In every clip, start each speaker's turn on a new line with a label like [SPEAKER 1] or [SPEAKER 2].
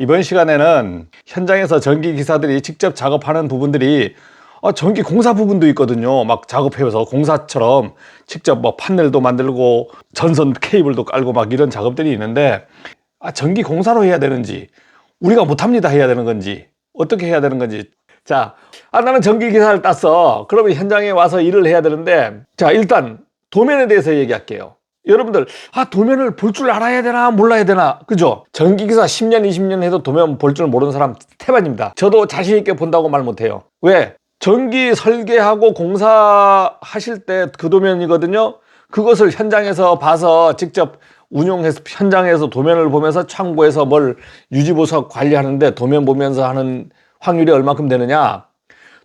[SPEAKER 1] 이번 시간에는 현장에서 전기 기사들이 직접 작업하는 부분들이 어, 전기 공사 부분도 있거든요. 막 작업해서 공사처럼 직접 뭐 판넬도 만들고 전선 케이블도 깔고 막 이런 작업들이 있는데 아, 전기 공사로 해야 되는지 우리가 못합니다 해야 되는 건지 어떻게 해야 되는 건지 자, 아, 나는 전기 기사를 땄어. 그러면 현장에 와서 일을 해야 되는데 자, 일단 도면에 대해서 얘기할게요. 여러분들, 아, 도면을 볼 줄 알아야 되나, 몰라야 되나, 그죠? 전기기사 10년, 20년 해도 도면 볼 줄 모르는 사람 태반입니다. 저도 자신 있게 본다고 말 못해요. 왜? 전기 설계하고 공사하실 때 그 도면이거든요. 그것을 현장에서 봐서 직접 운용해서 현장에서 도면을 보면서 창고에서 뭘 유지보수 관리하는데 도면 보면서 하는 확률이 얼마큼 되느냐?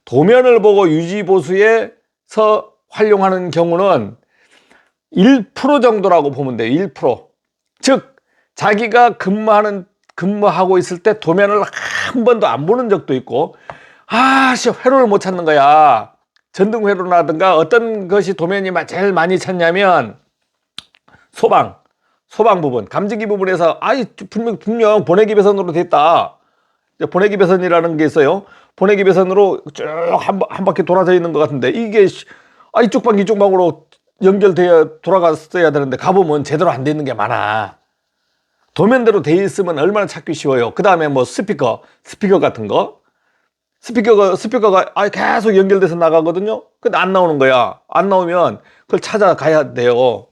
[SPEAKER 1] 도면을 보고 유지보수에서 활용하는 경우는 1% 정도라고 보면 돼요. 1%. 즉, 자기가 근무하는, 근무하고 있을 때 도면을 한 번도 안 보는 적도 있고, 아, 씨, 회로를 못 찾는 거야. 전등 회로라든가 어떤 것이 도면이 마- 제일 많이 찾냐면, 소방, 소방 부분, 감지기 부분에서, 아이, 분명, 분명 보내기 배선으로 됐다. 보내기 배선이라는 게 있어요. 보내기 배선으로 쭉한 한 바퀴 돌아져 있는 것 같은데, 이게, 씨, 아, 이쪽 방, 이쪽 방으로 연결되어 돌아갔어야 되는데 가보면 제대로 안 돼 있는 게 많아. 도면대로 돼 있으면 얼마나 찾기 쉬워요. 그 다음에 뭐 스피커, 스피커 같은 거. 스피커가, 스피커가 아, 계속 연결돼서 나가거든요. 근데 안 나오는 거야. 안 나오면 그걸 찾아가야 돼요.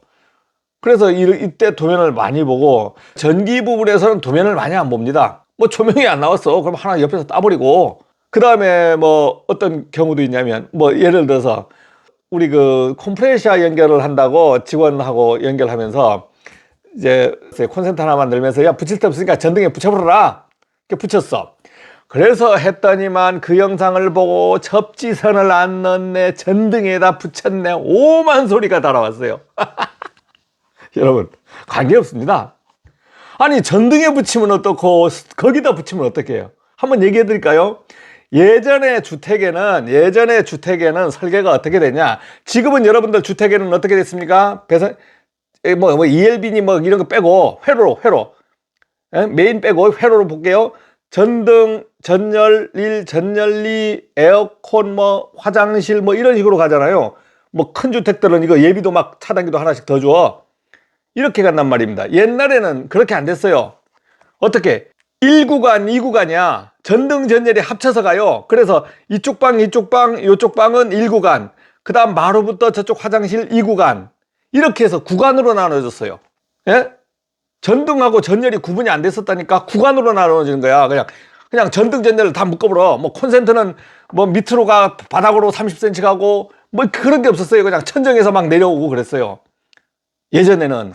[SPEAKER 1] 그래서 이, 이때 도면을 많이 보고 전기 부분에서는 도면을 많이 안 봅니다. 뭐 조명이 안 나왔어. 그럼 하나 옆에서 따버리고 그 다음에 뭐 어떤 경우도 있냐면 뭐 예를 들어서 우리 그 컴프레셔 연결을 한다고 직원하고 연결하면서 이제 콘센트 하나 만들면서 야 붙일 데 없으니까 전등에 붙여버려라. 이렇게 붙였어. 그래서 했더니만 그 영상을 보고 접지선을 안 넣네 전등에다 붙였네 오만 소리가 달아왔어요. 여러분 관계없습니다. 아니 전등에 붙이면 어떻고 거기다 붙이면 어떡해요? 한번 얘기해 드릴까요 예전에 주택에는 예전에 주택에는 설계가 어떻게 되냐? 지금은 여러분들 주택에는 어떻게 됐습니까? 배선 에, 뭐, 뭐 ELB니 뭐 이런 거 빼고 회로로 회로. 에? 메인 빼고 회로로 볼게요. 전등 전열일 전열리 에어컨 뭐 화장실 뭐 이런 식으로 가잖아요. 뭐 큰 주택들은 이거 예비도 막 차단기도 하나씩 더 줘 이렇게 간단 말입니다. 옛날에는 그렇게 안 됐어요. 어떻게 1구간, 2구간이야. 전등, 전열이 합쳐서 가요. 그래서 이쪽 방, 이쪽 방, 이쪽 방은 1구간. 그 다음 마루부터 저쪽 화장실 2구간. 이렇게 해서 구간으로 나눠졌어요. 예? 전등하고 전열이 구분이 안 됐었다니까 구간으로 나눠지는 거야. 그냥, 그냥 전등, 전열을 다 묶어버려. 뭐 콘센트는 뭐 밑으로 가, 바닥으로 30cm 가고 뭐 그런 게 없었어요. 그냥 천정에서 막 내려오고 그랬어요. 예전에는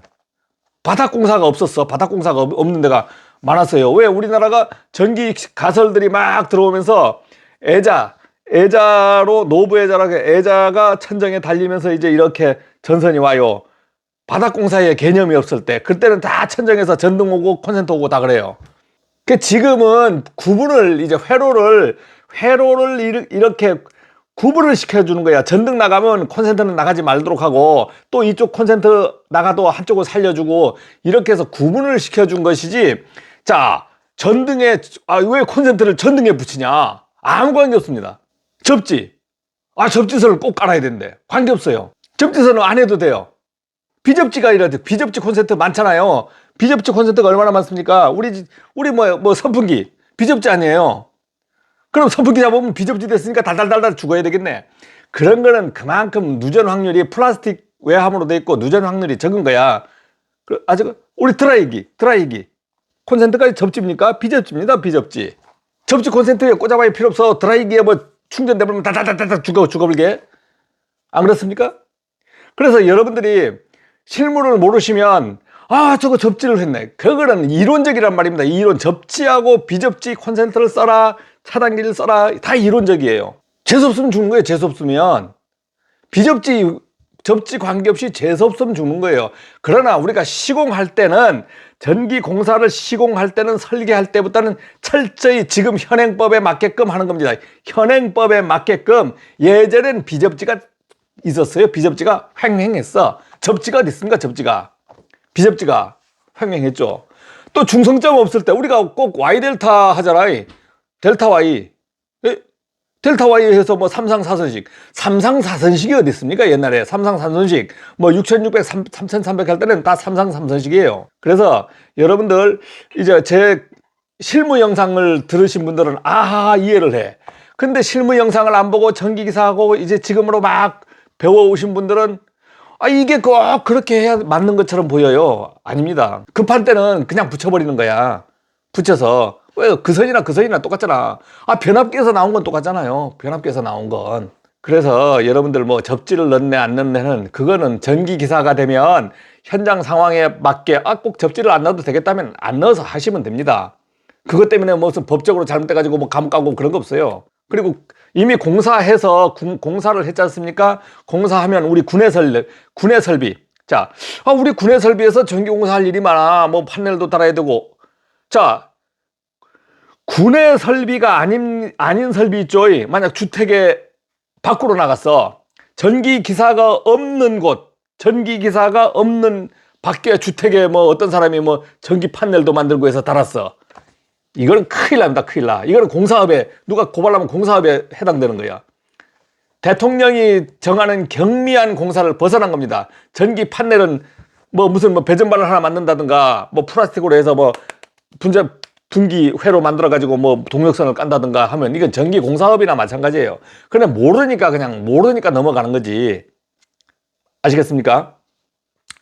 [SPEAKER 1] 바닥 공사가 없었어. 바닥 공사가 없- 없는 데가 많았어요. 왜 우리나라가 전기 가설들이 막 들어오면서 애자, 애자로 노브 애자라고 애자가 천정에 달리면서 이제 이렇게 전선이 와요. 바닥 공사의 개념이 없을 때 그때는 다 천정에서 전등 오고 콘센트 오고 다 그래요. 그 지금은 구분을 이제 회로를 회로를 이렇게 구분을 시켜주는 거야. 전등 나가면 콘센트는 나가지 말도록 하고 또 이쪽 콘센트 나가도 한쪽을 살려주고 이렇게 해서 구분을 시켜준 것이지. 자, 전등에 아, 왜 콘센트를 전등에 붙이냐? 아무 관계 없습니다. 접지. 아, 접지선을 꼭 깔아야 된대. 관계 없어요. 접지선은 안 해도 돼요. 비접지가 이래 비접지 콘센트 많잖아요. 비접지 콘센트가 얼마나 많습니까? 우리 집- 우리 뭐 뭐 선풍기 비접지 아니에요. 그럼 선풍기 잡으면 비접지 됐으니까 달달달달 죽어야 되겠네. 그런 거는 그만큼 누전 확률이 플라스틱 외함으로 돼 있고 누전 확률이 적은 거야. 그 아직 우리 드라이기, 드라이기 콘센트까지 접지입니까? 비접지입니다. 비접지. 접지 콘센트에 꽂아봐야 필요 없어. 드라이기에 뭐 충전되면 다다다다다 죽어 죽어버리게. 안 그렇습니까? 그래서 여러분들이 실물을 모르시면 아 저거 접지를 했네. 그거는 이론적이란 말입니다. 이론 접지하고 비접지 콘센트를 써라 차단기를 써라 다 이론적이에요. 재수 없으면 죽는 거예요. 재수 없으면 비접지 접지 관계없이 재수 없으면 죽는 거예요. 그러나 우리가 시공할 때는 전기 공사를 시공할 때는 설계할 때부터는 철저히 지금 현행법에 맞게끔 하는 겁니다. 현행법에 맞게끔 예전엔 비접지가 있었어요. 비접지가 횡행했어. 접지가 어디 있습니까? 접지가. 비접지가 횡행했죠. 또 중성점 없을 때 우리가 꼭 Y 델타 하잖아. 델타 Y. 예? 델타 Y 해서 뭐 삼상 사선식. 삼상 사선식이 어디 있습니까? 옛날에 삼상 사선식. 뭐 6600, 3300 할 때는 다 삼상 삼선식이에요. 그래서 여러분들 이제 제 실무 영상을 들으신 분들은 아하 이해를 해. 근데 실무 영상을 안 보고 전기 기사하고 이제 지금으로 막 배워 오신 분들은 아 이게 꼭 그렇게 해야 맞는 것처럼 보여요. 아닙니다. 급한 때는 그냥 붙여버리는 거야. 붙여서 왜그 선이나 그 선이나 똑같잖아. 아 변압기에서 나온 건 똑같잖아요. 변압기에서 나온 건. 그래서 여러분들 뭐 접지를 넣네 안 넣네는 그거는 전기 기사가 되면 현장 상황에 맞게 아 꼭 접지를 안 넣어도 되겠다면 안 넣어서 하시면 됩니다. 그것 때문에 무슨 법적으로 잘못돼 가지고 뭐 감옥 가고 그런 거 없어요. 그리고 이미 공사해서 군- 공사를 했지 않습니까? 공사하면 우리 군의 설 군의 설비. 자, 아, 우리 군의 설비에서 전기 공사할 일이 많아. 뭐 판넬도 달아야 되고. 자, 군의 설비가 아닌 아닌 설비 있죠. 만약 주택에 밖으로 나갔어. 전기 기사가 없는 곳, 전기 기사가 없는 밖에 주택에 뭐 어떤 사람이 뭐 전기 판넬도 만들고 해서 달았어. 이거는 큰일 납니다. 큰일 나. 이거는 공사업에 누가 고발하면 공사업에 해당되는 거야. 대통령이 정하는 경미한 공사를 벗어난 겁니다. 전기 판넬은 뭐 무슨 뭐 배전반을 하나 만든다든가 뭐 플라스틱으로 해서 뭐 분자 분기 회로 만들어 가지고 뭐 동력선을 깐다든가 하면 이건 전기 공사업이나 마찬가지예요. 그냥 모르니까 그냥 모르니까 넘어가는 거지. 아시겠습니까?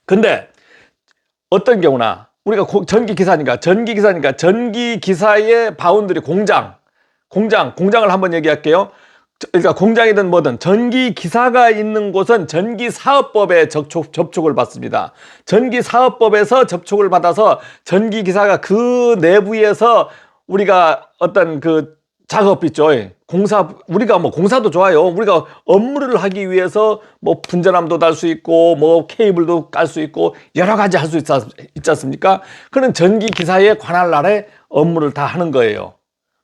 [SPEAKER 1] 근데 어떤 경우나 우리가 고- 전기 기사니까 전기 기사니까 전기 기사의 바운드리 공장 공장 공장을 한번 얘기할게요. 저- 그러니까 공장이든 뭐든 전기 기사가 있는 곳은 전기 사업법에 접촉, 접촉을 받습니다. 전기 사업법에서 접촉을 받아서 전기 기사가 그 내부에서 우리가 어떤 그 작업 있죠. 공사 우리가 뭐 공사도 좋아요. 우리가 업무를 하기 위해서 뭐 분전함도 달 수 있고 뭐 케이블도 깔 수 있고 여러 가지 할 수 있지 않습니까? 그런 전기 기사에 관할 날에 업무를 다 하는 거예요.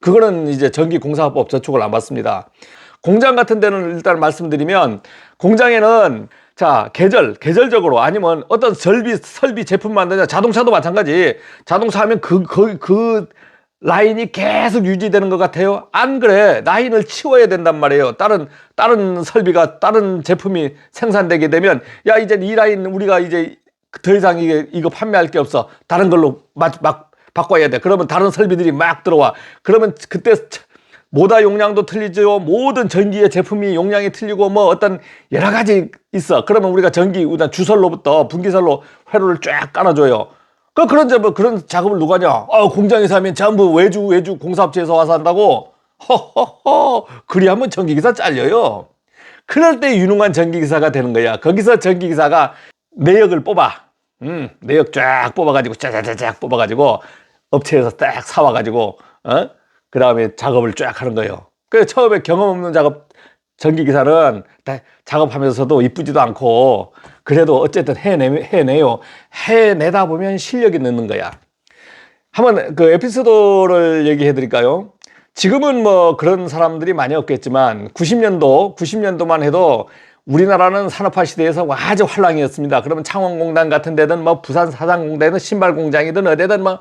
[SPEAKER 1] 그거는 이제 전기공사법 저촉을 안 받습니다. 공장 같은 데는 일단 말씀드리면 공장에는 자 계절 계절적으로 아니면 어떤 설비 설비 제품 만드냐 자동차도 마찬가지 자동차 하면 그그 그 라인이 계속 유지되는 것 같아요. 안 그래 라인을 치워야 된단 말이에요. 다른 다른 설비가 다른 제품이 생산되게 되면 야 이제 이 라인 우리가 이제 더 이상 이게 이거 판매할 게 없어 다른 걸로 막, 막 바꿔야 돼. 그러면 다른 설비들이 막 들어와. 그러면 그때 모다 용량도 틀리죠. 모든 전기의 제품이 용량이 틀리고 뭐 어떤 여러 가지 있어. 그러면 우리가 전기 일단 주설로부터 분기설로 회로를 쫙 깔아줘요. 그 그런 저뭐 그런 작업을 누가 하냐? 아, 공장에서 하면 전부 외주 외주 공사업체에서 와서 한다고. 허허허. 그리 하면 전기기사 잘려요. 그럴 때 유능한 전기기사가 되는 거야. 거기서 전기기사가 내역을 뽑아. 음, 내역 쫙 뽑아가지고 짜자자작 뽑아가지고 업체에서 딱 사와가지고 어? 그 다음에 작업을 쫙 하는 거예요. 그 처음에 경험 없는 작업 전기 기사는 다 작업하면서도 이쁘지도 않고 그래도 어쨌든 해내 해내요. 해내다 보면 실력이 느는 거야. 한번 그 에피소드를 얘기해 드릴까요? 지금은 뭐 그런 사람들이 많이 없겠지만 90년도 90년도만 해도 우리나라는 산업화 시대에서 아주 활랑이었습니다. 그러면 창원공단 같은 데든 뭐 부산 사장공단이든 신발 공장이든 어디든 뭐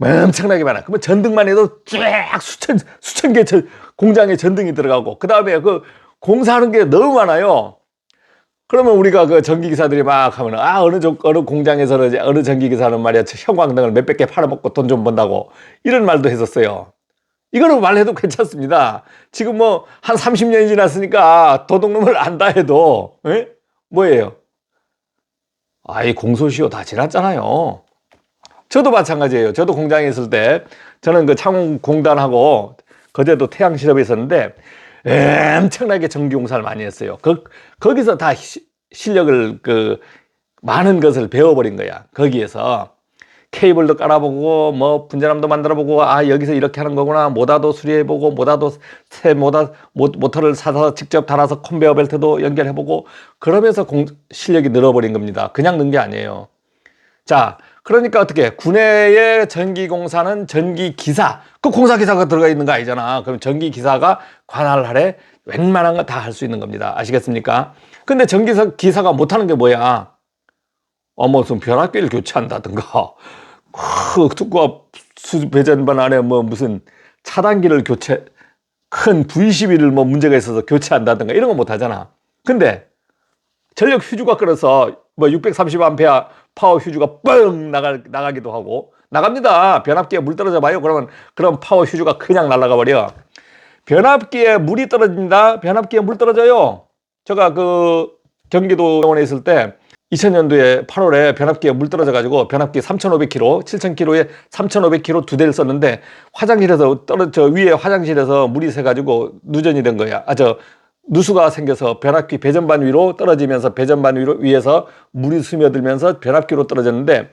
[SPEAKER 1] 엄청나게 많아. 그러면 전등만 해도 쫙 수천 수천 개 전- 공장에 전등이 들어가고 그 다음에 그 공사하는 게 너무 많아요. 그러면 우리가 그 전기 기사들이 막 하면 아 어느 저 어느 공장에서는 이제 어느 전기 기사는 말이야 형광등을 몇백 개 팔아먹고 돈 좀 번다고 이런 말도 했었어요. 이거는 말해도 괜찮습니다. 지금 뭐 한 30년이 지났으니까 도둑놈을 안다 해도 에? 뭐예요? 아이 공소시효 다 지났잖아요. 저도 마찬가지예요. 저도 공장에 있을 때 저는 그 창공단하고 그때도 태양실업에 있었는데 엄청나게 전기공사를 많이 했어요. 거, 거기서 다 시- 실력을 그 많은 것을 배워버린 거야. 거기에서 케이블도 깔아보고 뭐 분전함도 만들어보고 아 여기서 이렇게 하는 거구나 모다도 수리해보고 모다도 새 모다 모, 모터를 사서 직접 달아서 컨베어 벨트도 연결해보고 그러면서 공, 실력이 늘어버린 겁니다. 그냥 는 게 아니에요. 자, 그러니까 어떻게 군내의 전기공사는 전기기사, 그 공사기사가 들어가 있는 거 아니잖아. 그럼 전기기사가 관할하래 웬만한 거 다 할 수 있는 겁니다. 아시겠습니까? 근데 전기기사가 못하는 게 뭐야? 어, 무슨 변압기를 교체한다든가, 크, 특과 수습 배전반 안에 뭐 무슨 차단기를 교체, 큰 V12를 뭐 문제가 있어서 교체한다든가 이런 거 못 하잖아. 근데 전력 휴주가 끌어서 뭐 630A 파워 휴주가 뻥 나가, 나가기도 하고 나갑니다. 변압기에 물 떨어져 봐요. 그러면 그런 파워 휴주가 그냥 날아가 버려. 변압기에 물이 떨어집니다. 변압기에 물 떨어져요. 제가 그 경기도 병원에 있을 때 2000년도에 8월에 변압기에 물 떨어져 가지고 변압기 3,500kg, 7,000kg에 3,500kg 두 대를 썼는데 화장실에서 떨어져 위에 화장실에서 물이 새 가지고 누전이 된 거야. 아 저 누수가 생겨서 변압기 배전반 위로 떨어지면서 배전반 위로 위에서 물이 스며들면서 변압기로 떨어졌는데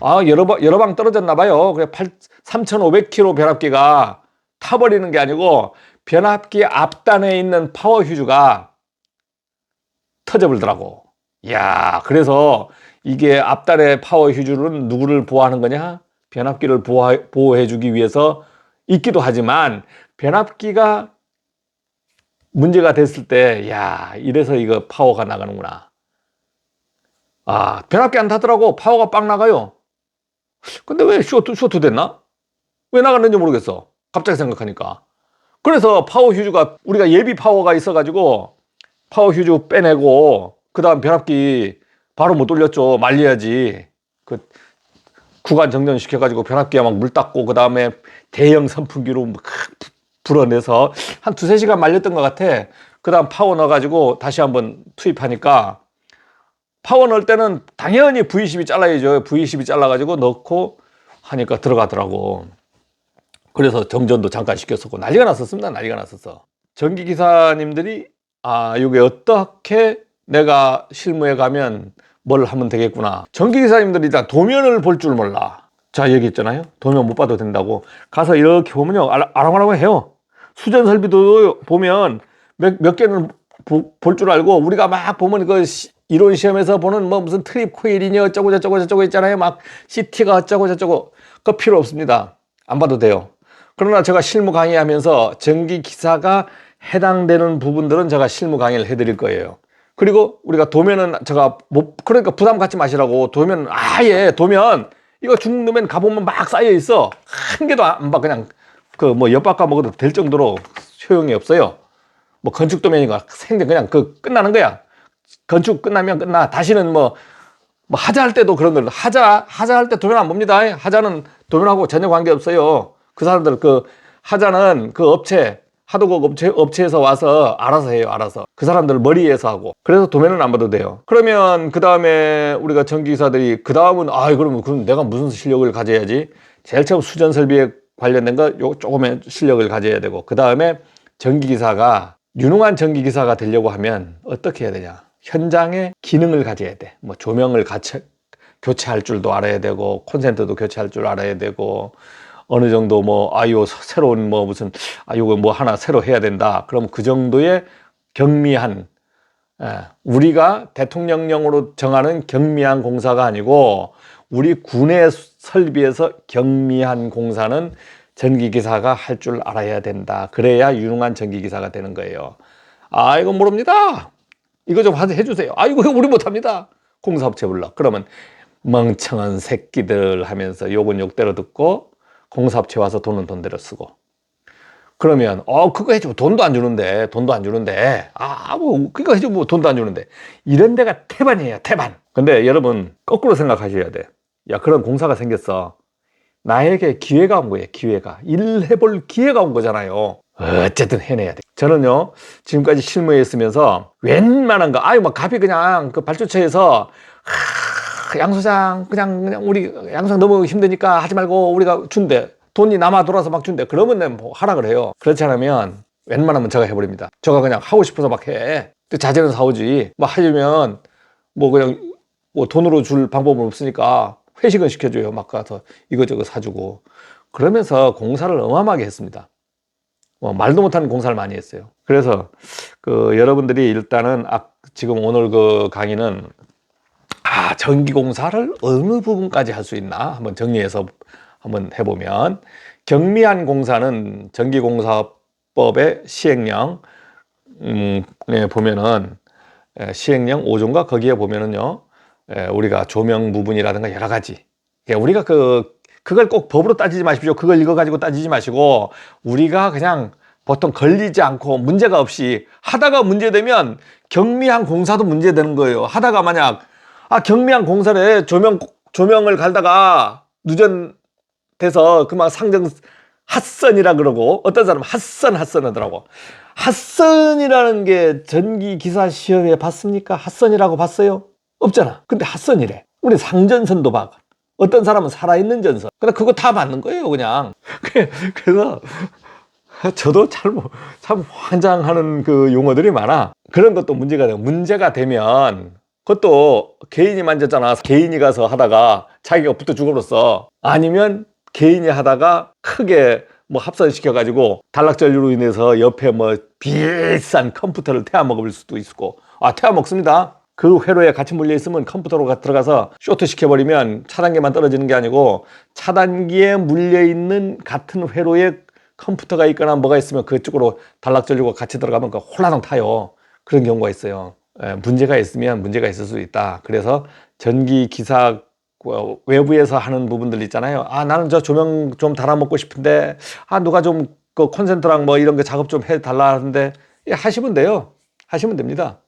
[SPEAKER 1] 아 여러 방 여러 방 떨어졌나 봐요. 그래 8 3,500kg 변압기가 타버리는 게 아니고 변압기 앞단에 있는 파워 휴즈가 터져버리더라고. 야, 그래서 이게 앞단의 파워 휴즈는 누구를 보호하는 거냐? 변압기를 보호, 보호해주기 위해서 있기도 하지만 변압기가 문제가 됐을 때, 야, 이래서 이거 파워가 나가는구나. 아, 변압기 안 타더라고. 파워가 빵 나가요. 근데 왜 쇼트, 쇼트 됐나? 왜 나갔는지 모르겠어. 갑자기 생각하니까. 그래서 파워 휴즈가, 우리가 예비 파워가 있어가지고, 파워 휴즈 빼내고, 그 다음 변압기 바로 못 돌렸죠. 말려야지. 그 구간 정전 시켜가지고 변압기에 막 물 닦고 그 다음에 대형 선풍기로 막 부- 불어내서 한 두세 시간 말렸던 것 같아. 그 다음 파워 넣어가지고 다시 한번 투입하니까 파워 넣을 때는 당연히 V12 잘라야죠. V12 잘라가지고 넣고 하니까 들어가더라고. 그래서 정전도 잠깐 시켰었고 난리가 났었습니다. 난리가 났었어. 전기 기사님들이 아 이게 어떻게 내가 실무에 가면 뭘 하면 되겠구나. 전기 기사님들이 일단 도면을 볼 줄 몰라. 자 얘기했잖아요. 도면 못 봐도 된다고. 가서 이렇게 보면요 알- 아랑아랑 해요. 수전 설비도 보면 몇, 몇 개는 볼 줄 알고 우리가 막 보면 그 시- 이론 시험에서 보는 뭐 무슨 트립 코일이니 어쩌고 저쩌고 저쩌고 있잖아요. 막 CT가 어쩌고 저쩌고 그거 필요 없습니다. 안 봐도 돼요. 그러나 제가 실무 강의하면서 전기 기사가 해당되는 부분들은 제가 실무 강의를 해드릴 거예요. 그리고 우리가 도면은 제가 못 그러니까 부담 갖지 마시라고 도면 아예 도면 이거 중국 도면 가보면 막 쌓여 있어 한 개도 안 봐 그냥 그 뭐 엿바꿔 먹어도 될 정도로 효용이 없어요. 뭐 건축 도면이가 생전 그냥 그 끝나는 거야. 건축 끝나면 끝나. 다시는 뭐, 뭐 하자 할 때도 그런 거 하자 하자 할 때 도면 안 봅니다. 하자는 도면하고 전혀 관계 없어요. 그 사람들 그 하자는 그 업체 하도급 업체 업체에서 와서 알아서 해요. 알아서 그 사람들 머리에서 하고 그래서 도면은 안 봐도 돼요. 그러면 그 다음에 우리가 전기기사들이 그 다음은 아 그러면 그럼 내가 무슨 실력을 가져야지? 제일 처음 수전 설비에 관련된 거 요 조금의 실력을 가져야 되고 그 다음에 전기기사가 유능한 전기기사가 되려고 하면 어떻게 해야 되냐? 현장에 기능을 가져야 돼. 뭐 조명을 같이 교체할 줄도 알아야 되고 콘센트도 교체할 줄 알아야 되고 어느 정도 뭐 아요 새로운 뭐 무슨 아 요거 뭐 하나 새로 해야 된다. 그럼 그 정도의 경미한 예, 우리가 대통령령으로 정하는 경미한 공사가 아니고 우리 군의 설비에서 경미한 공사는 전기기사가 할 줄 알아야 된다. 그래야 유능한 전기기사가 되는 거예요. 아, 이거 모릅니다. 이거 좀 하- 해주세요. 아, 이거 우리 못합니다. 공사업체 불러. 그러면 멍청한 새끼들 하면서 욕은 욕대로 듣고 공사업체 와서 돈은 돈대로 쓰고. 그러면 어 그거 해주고 돈도 안 주는데 돈도 안 주는데 아뭐 그거 해주고 뭐 돈도 안 주는데 이런 데가 태반이에요 태반 근데 여러분 거꾸로 생각하셔야 돼 야 그런 공사가 생겼어. 나에게 기회가 온 거예요 기회가. 일 해볼 기회가 온 거잖아요. 어쨌든 해내야 돼. 저는요 지금까지 실무에 있으면서 웬만한 거 아유 막 갑이 그냥 그 발주처에서 하, 양소장 그냥 그냥 우리 양소장 너무 힘드니까 하지 말고 우리가 준대. 돈이 남아 돌아서 막 준대. 그러면 뭐 하라 그래요. 그렇지 않으면 웬만하면 제가 해버립니다. 제가 그냥 하고 싶어서 막 해. 자재는 사오지. 뭐 하려면 뭐 그냥 뭐 돈으로 줄 방법은 없으니까 회식은 시켜줘요. 막 가서 이것저것 사주고. 그러면서 공사를 어마어마하게 했습니다. 뭐 말도 못하는 공사를 많이 했어요. 그래서 그 여러분들이 일단은 아, 지금 오늘 그 강의는 아, 전기공사를 어느 부분까지 할 수 있나 한번 정리해서 한번 해보면 경미한 공사는 전기공사법의 시행령 음, 에 보면은 에, 시행령 5조인가 거기에 보면은요 에, 우리가 조명 부분이라든가 여러 가지 그러니까 우리가 그 그걸 꼭 법으로 따지지 마십시오. 그걸 읽어 가지고 따지지 마시고 우리가 그냥 보통 걸리지 않고 문제가 없이 하다가 문제되면 경미한 공사도 문제되는 거예요. 하다가 만약 아 경미한 공사를 조명 조명을 갈다가 누전돼서 그만 상정 핫선이라 그러고 어떤 사람은 핫선 핫선 하더라고. 핫선이라는 게 전기 기사 시험에 봤습니까? 핫선이라고 봤어요? 없잖아. 근데 핫선이래. 우리 상전선도 봐. 어떤 사람은 살아있는 전선. 근데 그거 다 맞는 거예요, 그냥. 그래서 저도 참, 참 환장하는 그 용어들이 많아. 그런 것도 문제가 돼요. 문제가 되면 그것도 개인이 만졌잖아. 개인이 가서 하다가 자기가 붙어 죽어버렸어. 아니면 개인이 하다가 크게 뭐 합선시켜가지고 단락전류로 인해서 옆에 뭐 비싼 컴퓨터를 태워 먹을 수도 있고. 아, 태워 먹습니다. 그 회로에 같이 물려 있으면 컴퓨터로 들어가서 쇼트 시켜버리면 차단기만 떨어지는 게 아니고 차단기에 물려 있는 같은 회로에 컴퓨터가 있거나 뭐가 있으면 그쪽으로 단락전류가 같이 들어가면 그 홀라당 타요. 그런 경우가 있어요. 예, 문제가 있으면 문제가 있을 수 있다. 그래서 전기 기사 어, 외부에서 하는 부분들 있잖아요. 아 나는 저 조명 좀 달아먹고 싶은데 아 누가 좀 그 콘센트랑 뭐 이런 거 작업 좀 해달라 하는데 예, 하시면 돼요. 하시면 됩니다.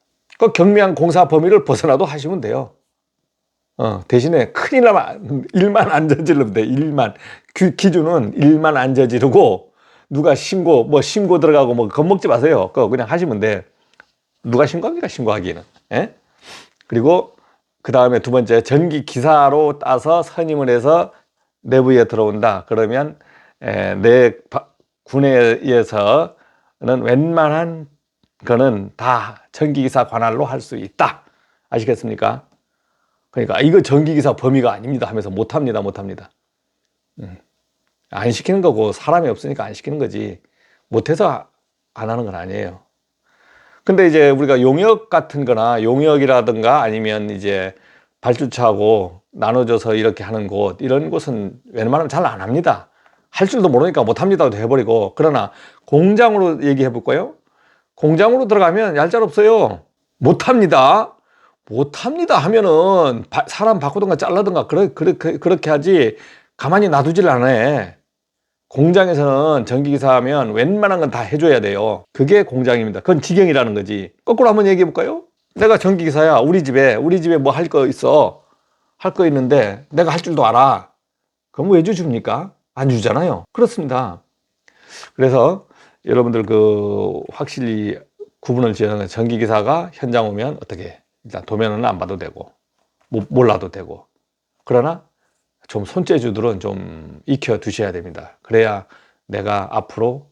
[SPEAKER 1] 그 경미한 공사 범위를 벗어나도 하시면 돼요. 어, 대신에 큰일 나면 일만 안 저지르면 돼. 일만. 기, 기준은 일만 안 저지르고 누가 신고, 뭐 신고 들어가고 뭐 겁먹지 마세요. 그거 그냥 하시면 돼. 누가 신고합니까? 신고하기는. 예? 그리고 그 다음에 두 번째, 전기 기사로 따서 선임을 해서 내부에 들어온다. 그러면 에, 내 바- 군에서는 웬만한 거는 다 전기기사 관할로 할 수 있다. 아시겠습니까? 그러니까 이거 전기기사 범위가 아닙니다 하면서 못합니다, 못합니다. 음. 안 시키는 거고 사람이 없으니까 안 시키는 거지. 못해서 안 하는 건 아니에요. 근데 이제 우리가 용역 같은 거나 용역이라든가 아니면 이제 발주처하고 나눠줘서 이렇게 하는 곳, 이런 곳은 웬만하면 잘 안 합니다. 할 줄도 모르니까 못합니다도 해버리고. 그러나 공장으로 얘기해 볼까요? 공장으로 들어가면 얄짤 없어요. 못합니다. 못합니다 하면은 바- 사람 바꾸든가 잘라든가 그래, 그렇게, 그렇게 하지 가만히 놔두질 않아. 공장에서는 전기기사 하면 웬만한 건 다 해줘야 돼요. 그게 공장입니다. 그건 직영이라는 거지. 거꾸로 한번 얘기해 볼까요? 내가 전기기사야. 우리 집에, 우리 집에 뭐 할 거 있어. 할 거 있는데 내가 할 줄도 알아. 그럼 왜 주십니까? 안 주잖아요. 그렇습니다. 그래서 여러분들 그 확실히 구분을 지어야 전기기사가 현장 오면 어떻게 일단 도면은 안 봐도 되고 못- 몰라도 되고 그러나 좀 손재주들은 좀 익혀 두셔야 됩니다. 그래야 내가 앞으로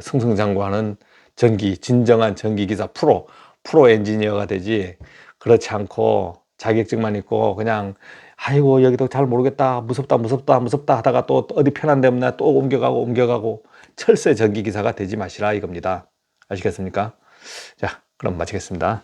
[SPEAKER 1] 승승장구하는 전기 진정한 전기기사 프로 프로 엔지니어가 되지 그렇지 않고 자격증만 있고 그냥 아이고 여기도 잘 모르겠다 무섭다 무섭다 무섭다 하다가 또 어디 편한 데 없나 또 옮겨가고 옮겨가고 철새 전기기사가 되지 마시라 이겁니다. 아시겠습니까? 자 그럼 마치겠습니다.